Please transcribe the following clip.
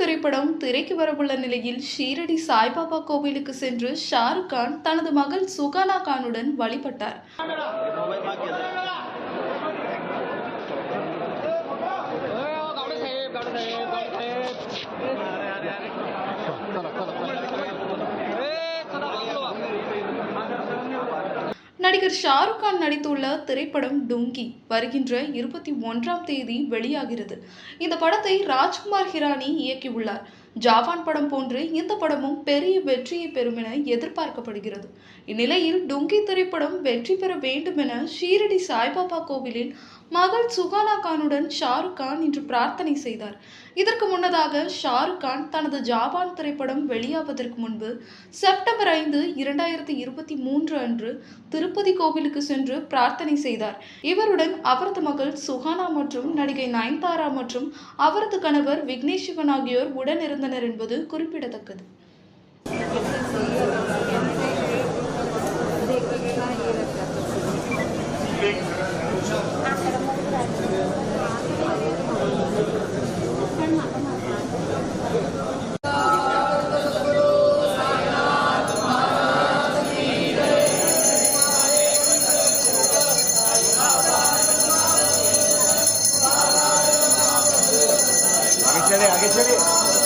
திரைப்படம் திரைக்கு வரவுள்ள நிலையில் ஷீரடி சாய்பாபா கோவிலுக்கு சென்று ஷாருக் கான் தனது மகள் சுகானா கானுடன் வழிபட்டார். நடிகர் ஷாருக் கான் நடித்துள்ள திரைப்படம் டுங்கி வருகின்ற இருபத்தி ஒன்றாம் தேதி வெளியாகிறது. இந்த படத்தை ராஜ்குமார் ஹிரானி இயக்கியுள்ளார். ஜாவான் படம் போன்று இந்த படமும் பெரிய வெற்றியை பெறும் என எதிர்பார்க்கப்படுகிறது. இந்நிலையில் டுங்கி திரைப்படம் வெற்றி பெற வேண்டும் என ஷீரடி சாய்பாபா கோவிலில் மகள் சுகானா கானுடன் ஷாருக் கான் இன்று பிரார்த்தனை செய்தார். இதற்கு முன்னதாக ஷாருக் கான் தனது ஜாபான் திரைப்படம் வெளியாவதற்கு முன்பு செப்டம்பர் ஐந்து இரண்டாயிரத்தி இருபத்தி மூன்று அன்று திருப்பதி கோவிலுக்கு சென்று பிரார்த்தனை செய்தார். இவருடன் அவரது மகள் சுஹானா மற்றும் நடிகை நயன்தாரா மற்றும் அவரது கணவர் விக்னேஷ் சிவன் ஆகியோர் உடனிருந்து இருந்தனர் என்பது குறிப்பிடத்தக்கது आगे चले आगे चले